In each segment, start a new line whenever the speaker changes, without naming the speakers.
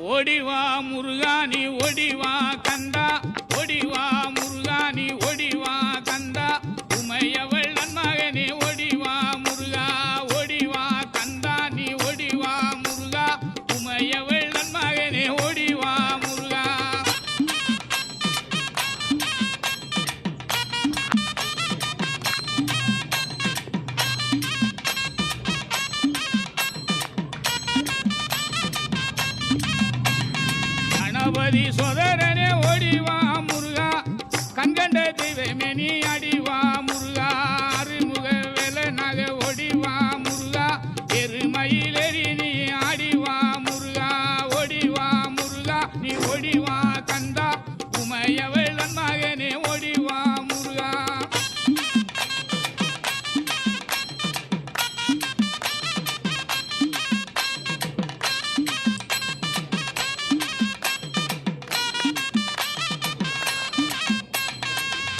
ஓடிவா முருகானி ஓடிவா கந்தா. கணபதி சோதரனே ஓடிவா முருகா. கண்கண்ட தெய்வமே நீ அடி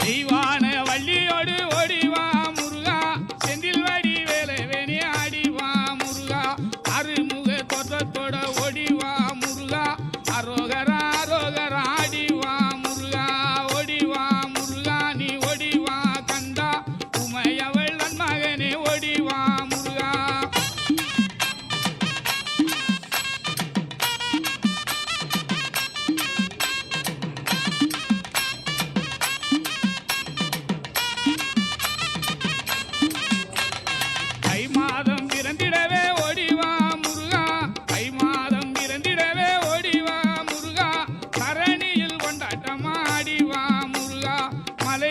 தீவான வள்ளியோடு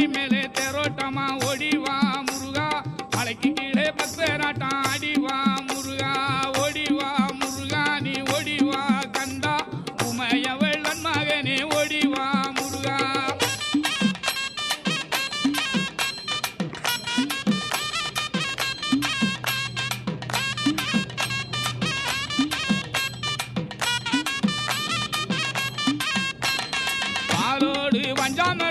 மலை மேலே தெரோட்டமா ஓடிவா முருகா. மலைக்கு கீழே பக்தராட்டம் ஆடிவா முருகா. ஓடிவா முருகா நீ ஓடிவா கண்டா உமையவள் மகனே ஓடிவா முருகா. பாலோடு வஞ்சாம